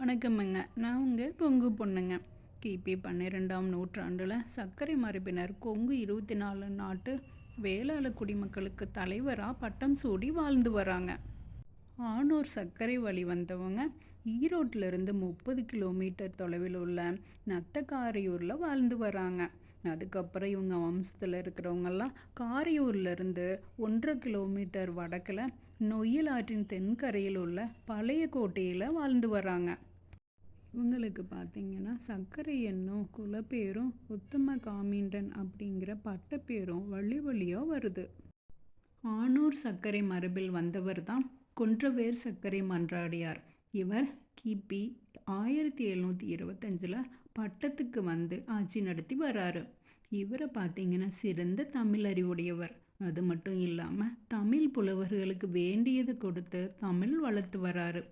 வணக்கமுங்க. நான் உங்கள் கொங்கு பொண்ணுங்க. கிபி பன்னிரெண்டாம் நூற்றாண்டில் சர்க்கரை மரபினர் கொங்கு இருபத்தி நாலு நாட்டு வேளாள குடிமக்களுக்கு தலைவராக பட்டம் சூடி வாழ்ந்து வராங்க. ஆனூர் சர்க்கரை வழி வந்தவங்க ஈரோட்டிலிருந்து முப்பது கிலோமீட்டர் தொலைவில் உள்ள நத்தக்காரையூரில் வாழ்ந்து வராங்க. அதுக்கப்புறம் இவங்க வம்சத்தில் இருக்கிறவங்கெல்லாம் காரையூர்லேருந்து ஒன்றரை கிலோமீட்டர் வடக்கில் நொய்யல் ஆற்றின் தென்கரையில் உள்ள பழைய கோட்டையில் வாழ்ந்து வராங்க. இவங்களுக்கு பார்த்தீங்கன்னா சர்க்கரை எண்ணும் குலப்பேரும் உத்தம காமிண்டன் அப்படிங்கிற பட்டப்பேரும் வழி வழியாக வருது. ஆனூர் சர்க்கரை மரபில் வந்தவர் தான் கொன்றவேர் சர்க்கரை மன்றாடியார். இவர் கிபி ஆயிரத்தி எழுநூற்றி இருபத்தஞ்சில் பட்டத்துக்கு வந்து ஆட்சி நடத்தி வராரு. இவரை பார்த்தீங்கன்னா சிறந்த தமிழ் அறிவுடையவர். அது மட்டும் இல்லாமல் தமிழ் புலவர்களுக்கு வேண்டியது கொடுத்து தமிழ் வளர்த்து வராரு.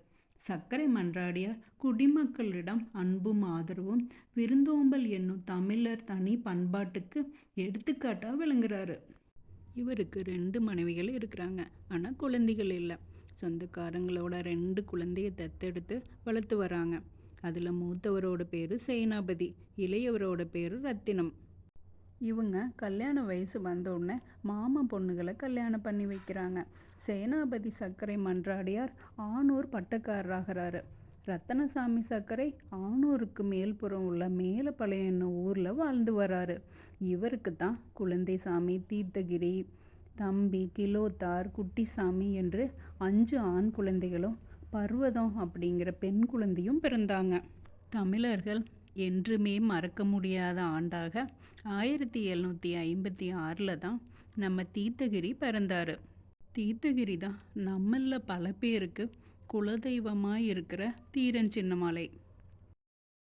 சர்க்கரை மன்றாடியார் குடிமக்களிடம் அன்பும் ஆதரவும் விருந்தோம்பல் என்னும் தமிழர் தனி பண்பாட்டுக்கு எடுத்துக்காட்டாக விளங்குறாரு. இவருக்கு ரெண்டு மனைவிகள் இருக்கிறாங்க. ஆனால் குழந்தைகள் இல்லை. சொந்தக்காரங்களோட ரெண்டு குழந்தையை தத்தெடுத்து வளர்த்து வராங்க. அதில் மூத்தவரோட பேர் சேனாபதி இளையவரோட பேர் ரத்தினம். இவங்க கல்யாண வயசு வந்தோடனே மாமா பொண்ணுகளை கல்யாணம் பண்ணி வைக்கிறாங்க. சேனாபதி சர்க்கரை மன்றாடியார் ஆணூர் பட்டக்காரராகிறாரு. ரத்தனசாமி சர்க்கரை ஆணூருக்கு மேல்புறம் உள்ள மேலப்பாளையம் என்னும் ஊரில் வாழ்ந்து வராரு. இவருக்கு தான் குழந்தைசாமி தீர்த்தகிரி தம்பி கிலோத்தார் குட்டிசாமி என்று அஞ்சு ஆண் குழந்தைகளும் பர்வதம் அப்படிங்கிற பெண் குழந்தையும் பிறந்தாங்க. தமிழர்கள் என்றுமே மறக்க முடியாத ஆண்டாக ஆயிரத்தி எழுநூற்றி ஐம்பத்தி ஆறில் தான் நம்ம தீர்த்தகிரி பிறந்தார். தீர்த்தகிரி தான் நம்மளில் பல பேருக்கு குலதெய்வமாக இருக்கிற தீரன் சின்னமலை.